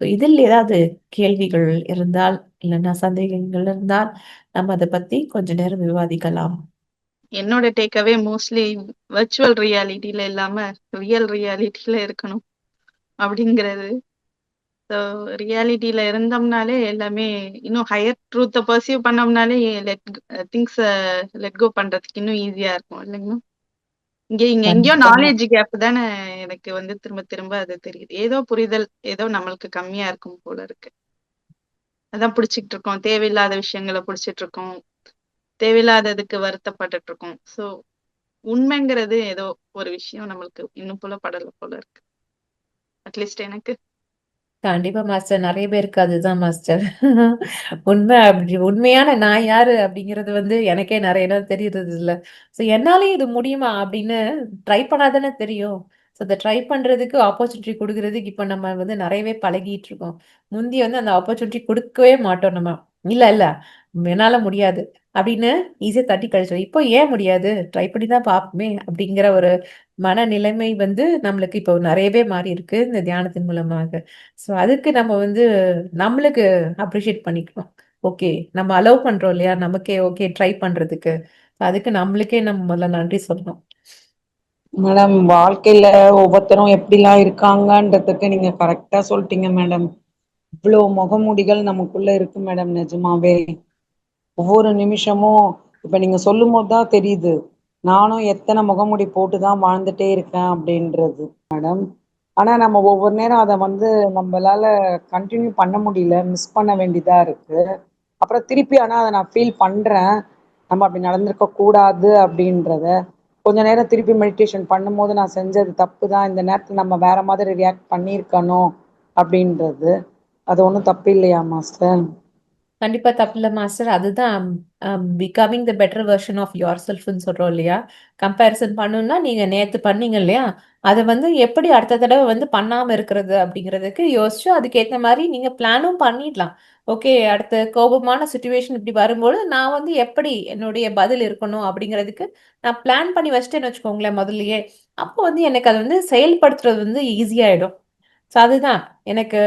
இதில் ஏதாவது கேள்விகள் இருந்தால் இல்லைன்னா சந்தேகங்கள் இருந்தால் நம்ம அதை பத்தி கொஞ்ச நேரம் விவாதிக்கலாம். என்னோட டேக்அவே மோஸ்ட்லி வர்ச்சுவல் ரியாலிட்டியில இல்லாம ரியல் ரியாலிட்டியில இருக்கணும் அப்படிங்கிறது. ஸோ ரியாலிட்டியில இருந்தோம்னாலே எல்லாமே இன்னும் ஹையர் ட்ரூத்தை பர்சீவ் பண்ணோம்னாலே லெட் திங்ஸ் லெட் கோ பண்றதுக்கு இன்னும் ஈஸியா இருக்கும் இல்லைங்களா? இங்க இங்க எங்கேயோ. நாலேஜ் கேப் தானே எனக்கு வந்து திரும்ப திரும்ப அது தெரியுது. ஏதோ புரிதல் ஏதோ நம்மளுக்கு கம்மியா இருக்கும் போல இருக்கு. அதான் பிடிச்சிட்டு இருக்கோம். தேவையில்லாத விஷயங்களை பிடிச்சிட்டு இருக்கோம். தேவையில்லாததுக்கு வருத்தப்பட்டுட்டு இருக்கோம். சோ உண்மைங்கிறது ஏதோ ஒரு விஷயம் நம்மளுக்கு இன்னும் போல படல போல இருக்கு. அட்லீஸ்ட் எனக்கு. கண்டிப்பா மாஸ்டர் நிறைய பேருக்கு அதுதான் மாஸ்டர் உண்மை அப்படி உண்மையான நான் யாரு அப்படிங்கிறது வந்து எனக்கே நிறைய நேரம் தெரியறது இல்ல. ஸோ என்னாலயும் இது முடியுமா அப்படின்னு ட்ரை பண்ணாதானே தெரியும். ஸோ அதை ட்ரை பண்றதுக்கு ஆப்பர்ச்சுனிட்டி கொடுக்கறதுக்கு இப்போ நம்ம வந்து நிறையவே பழகிட்டு இருக்கோம். முந்தி வந்து அந்த ஆப்பர்ச்சுனிட்டி கொடுக்கவே மாட்டோம் நம்ம. இல்லை இல்ல என்னால முடியாது அப்படின்னு ஈஸியாக தட்டி கழிச்சோம் இப்போ ஏன் முடியாது? ட்ரை பண்ணி தான் பார்ப்போமே அப்படிங்கிற ஒரு மனநிலைமை வந்து நம்மளுக்கு இப்போ நிறையவே மாறி இருக்கு இந்த தியானத்தின் மூலமாக. ஸோ அதுக்கு நம்ம வந்து நம்மளுக்கு அப்ரிஷியேட் பண்ணிக்கணும். ஓகே நம்ம அலோவ் பண்றோம் இல்லையா? நமக்கே ஓகே ட்ரை பண்றதுக்கு. அதுக்கு நம்மளுக்கே நம்ம முதல்ல நன்றி சொல்லணும். மேடம் வாழ்க்கையில ஒவ்வொருத்தரும் எப்படிலாம் இருக்காங்கன்றதுக்கு நீங்க கரெக்டா சொல்லிட்டீங்க மேடம் இவ்வளவு முகமூடிகள் நமக்குள்ள இருக்கு மேடம் நிஜமாவே. ஒவ்வொரு நிமிஷமும் இப்ப நீங்க சொல்லும் போது தான் தெரியுது. நானும் எத்தனை முகமூடி போட்டு தான் வாழ்ந்துட்டே இருக்கேன் அப்படின்றது மேடம். ஆனால் நம்ம ஒவ்வொரு நேரம் அதை வந்து நம்மளால கண்டினியூ பண்ண முடியல மிஸ் பண்ண வேண்டியதாக இருக்கு. அப்புறம் திருப்பி ஆனால் அதை நான் ஃபீல் பண்ணுறேன் நம்ம அப்படி நடந்திருக்க கூடாது அப்படின்றத. கொஞ்ச நேரம் திருப்பி மெடிடேஷன் பண்ணும்போது நான் செஞ்சது தப்பு தான் இந்த நேரத்தில் நம்ம வேற மாதிரி ரியாக்ட் பண்ணியிருக்கணும் அப்படின்றது. அது ஒன்றும் தப்பு இல்லையா மாஸ்டர் கண்டிப்பா தப்பில்ல மாஸ்டர். அதுதான் becoming the better version of your செல்ஃப்னு சொல்றோம் இல்லையா? கம்பேரிசன் பண்ணணும்னா நீங்க நேத்து பண்ணீங்க இல்லையா? அதை வந்து எப்படி அடுத்த தடவை வந்து பண்ணாம இருக்கிறது அப்படிங்கிறதுக்கு யோசிச்சு அதுக்கேற்ற மாதிரி நீங்க பிளானும் பண்ணிடலாம். ஓகே அடுத்த கோபமான சுச்சுவேஷன் இப்படி வரும்போது நான் வந்து எப்படி என்னுடைய பதில் இருக்கணும் அப்படிங்கிறதுக்கு நான் பிளான் பண்ணி வச்சிட்டேன்னு வச்சுக்கோங்களேன் முதல்லயே. அப்போ வந்து எனக்கு அது வந்து செயல்படுத்துறது வந்து ஈஸியாயிடும் ஸோ அதுதான். எனக்கு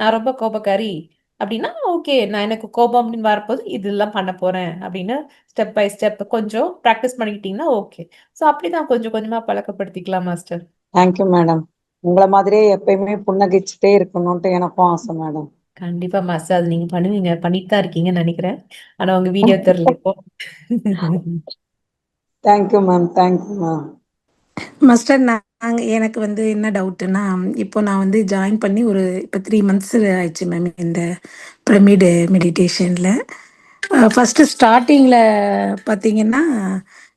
நான் ரொம்ப கோபக்காரி. அப்படின்னா ஓகே நான் எனக்கு கோபம் அப்படின்னு வரப்போது இதெல்லாம் பண்ண போறேன் அப்படின்னு ஸ்டெப் பை ஸ்டெப் கொஞ்சம் ப்ராக்டிஸ் பண்ணிக்கிட்டீங்கன்னா ஓகே. ஸோ அப்படிதான் கொஞ்சம் கொஞ்சமா பழக்கப்படுத்திக்கலாம் மாஸ்டர் தேங்க்யூ மேடம் உங்களை மாதிரியே எப்பயுமே புன்னகைச்சுட்டே இருக்கணும்ட்டு எனக்கும் ஆசை மேடம் கண்டிப்பா மாஸ்டர் அது நீங்க பண்ணுவீங்க. பண்ணிட்டு தான் இருக்கீங்கன்னு நினைக்கிறேன். ஆனா உங்க வீடியோ தெரியல இப்போ. Thank you ma'am thank you ma'am master நாங்கள் எனக்கு வந்து என்ன டவுட்டுன்னா இப்போ நான் வந்து ஜாயின் பண்ணி ஒரு இப்போ த்ரீ மந்த்ஸ் ஆயிடுச்சு மேம் இந்த பிரமிடு மெடிடேஷனில் ஃபஸ்ட்டு ஸ்டார்டிங்கில் பார்த்தீங்கன்னா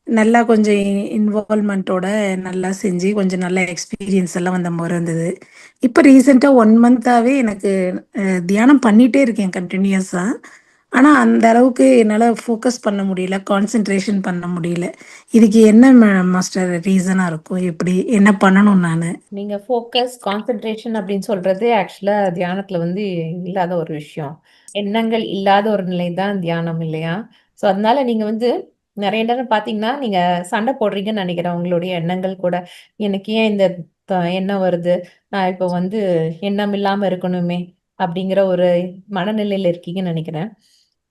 நல்லா கொஞ்சம் இன்வால்மெண்ட்டோட நல்லா செஞ்சு கொஞ்சம் நல்ல எக்ஸ்பீரியன்ஸ் எல்லாம் வந்த மாதிரி இருந்தது. இப்போ ரீசெண்டாக ஒன் மந்த்தாகவே எனக்கு தியானம் பண்ணிகிட்டே இருக்கேன் கண்டினியூஸாக ஆனால் அந்த அளவுக்கு என்னால் ஃபோக்கஸ் பண்ண முடியல கான்சென்ட்ரேஷன் பண்ண முடியல. இதுக்கு என்ன மாஸ்டர் ரீசனாக இருக்கும்? எப்படி என்ன பண்ணணும் நான்? நீங்கள் ஃபோக்கஸ் கான்சென்ட்ரேஷன் அப்படின்னு சொல்கிறது ஆக்சுவலாக தியானத்தில் வந்து இல்லாத ஒரு விஷயம். எண்ணங்கள் இல்லாத ஒரு நிலை தான் தியானம் இல்லையா? ஸோ அதனால நீங்கள் வந்து நிறைய நேரம் பார்த்தீங்கன்னா நீங்கள் சண்டை போடுறீங்கன்னு நினைக்கிறேன் உங்களுடைய எண்ணங்கள் கூட. எனக்கு ஏன் இந்த த- எண்ணம் வருது? நான் இப்போ வந்து எண்ணம் இல்லாமல் இருக்கணுமே அப்படிங்கிற ஒரு மனநிலையில் இருக்கீங்கன்னு நினைக்கிறேன்.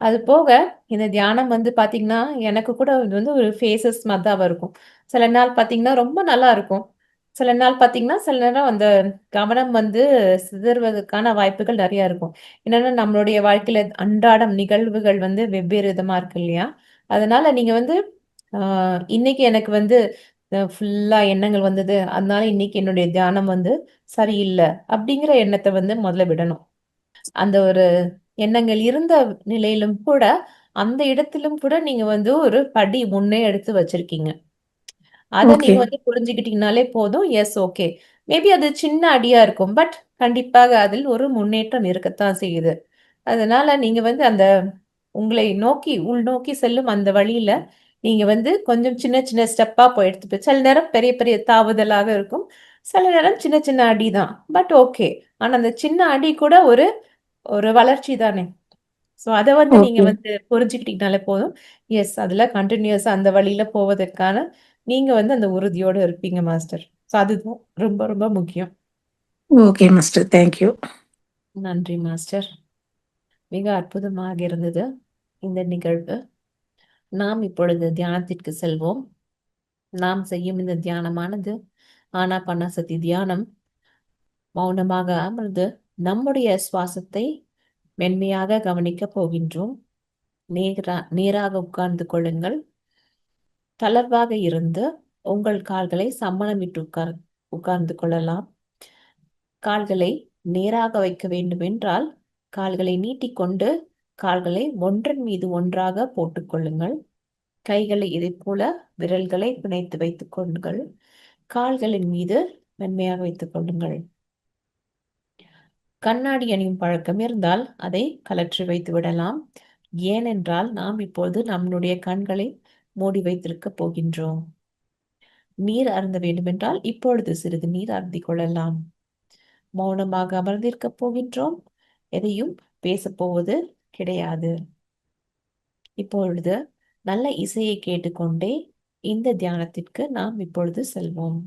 அது போக இந்த தியானம் வந்து பார்த்தீங்கன்னா எனக்கு கூட இது வந்து ஒரு ஃபேஸஸ் மாதிரி தான் இருக்கும் சில நாள் பார்த்தீங்கன்னா ரொம்ப நல்லா இருக்கும். சில நாள் பார்த்தீங்கன்னா சில நேரம் அந்த கவனம் வந்து சிதறுவதற்கான வாய்ப்புகள் நிறைய இருக்கும். என்னன்னா நம்மளுடைய வாழ்க்கையில அன்றாடம் நிகழ்வுகள் வந்து வெவ்வேறு விதமா இருக்கு இல்லையா? அதனால நீங்க வந்து இன்னைக்கு எனக்கு வந்து ஃபுல்லா எண்ணங்கள் வந்தது. அதனால இன்னைக்கு என்னுடைய தியானம் வந்து சரியில்லை அப்படிங்கிற எண்ணத்தை வந்து முதல்ல விடணும். அந்த ஒரு எண்ணங்கள் இருந்த நிலையிலும் கூட அந்த இடத்திலும் கூட நீங்க வந்து ஒரு படி முன்னே எடுத்து வச்சிருக்கீங்க. அதை நீங்க வந்து புரிஞ்சுக்கிட்டீங்கனாலே போதும். எஸ் ஓகே மேபி அது சின்ன அடியா இருக்கும் பட் கண்டிப்பாக அதில் ஒரு முன்னேற்றம் இருக்கத்தான் செய்யுது. அதனால நீங்க வந்து அந்த உங்களை நோக்கி உள்நோக்கி செல்லும் அந்த வழியில நீங்க வந்து கொஞ்சம் சின்ன சின்ன ஸ்டெப்பா போய் எடுத்து போய் சில நேரம் பெரிய பெரிய தாவுதலாக இருக்கும். சில நேரம் சின்ன சின்ன அடி தான் பட் ஓகே ஆனா அந்த சின்ன அடி கூட ஒரு ஒரு வளர்ச்சி தானே. ஸோ அதை வந்து நீங்க வந்து புரிஞ்சுக்கிட்டீங்கனாலே போதும். எஸ் அதுல கண்டினியூஸா அந்த வழியில போவதற்கான நீங்க வந்து அந்த உறுதியோடு இருப்பீங்க மாஸ்டர் ஸோ அதுதான் ரொம்ப ரொம்ப முக்கியம். ஓகே மாஸ்டர் தேங்க்யூ நன்றி மாஸ்டர் மிக அற்புதமாக இருந்தது இந்த நிகழ்வு. நாம் இப்பொழுது தியானத்திற்கு செல்வோம். நாம் செய்யும் இந்த தியானமானது ஆனாபானசதி தியானம் மௌனமாக அமர்ந்து நம்முடைய சுவாசத்தை மென்மையாக கவனிக்கப் போகின்றோம். நேரா நேராக உட்கார்ந்து கொள்ளுங்கள். தளர்வாக இருந்து உங்கள் கால்களை சம்மணமிட்டு உட்கார் உட்கார்ந்து கொள்ளலாம். கால்களை நேராக வைக்க வேண்டும் என்றால் கால்களை நீட்டிக்கொண்டு கால்களை ஒன்றன் மீது ஒன்றாக போட்டுக்கொள்ளுங்கள் கைகளை இதை போல விரல்களை பிணைத்து வைத்துக் கொள்ளுங்கள். கால்களின் மீது மென்மையாக வைத்துக் கொள்ளுங்கள். கண்ணாடி அணியும் பழக்கம் இருந்தால் அதை கலற்றி வைத்து விடலாம். ஏனென்றால் நாம் இப்பொழுது நம்முடைய கண்களை மூடி வைத்திருக்க போகின்றோம். நீர் அருந்த வேண்டுமென்றால் இப்பொழுது சிறிது நீர் அருந்திக் கொள்ளலாம். மௌனமாக அமர்ந்திருக்க போகின்றோம். எதையும் பேசப்போவது கிடையாது. இப்பொழுது நல்ல இசையை கேட்டுக்கொண்டே இந்த தியானத்திற்கு நாம் இப்பொழுது செல்வோம்.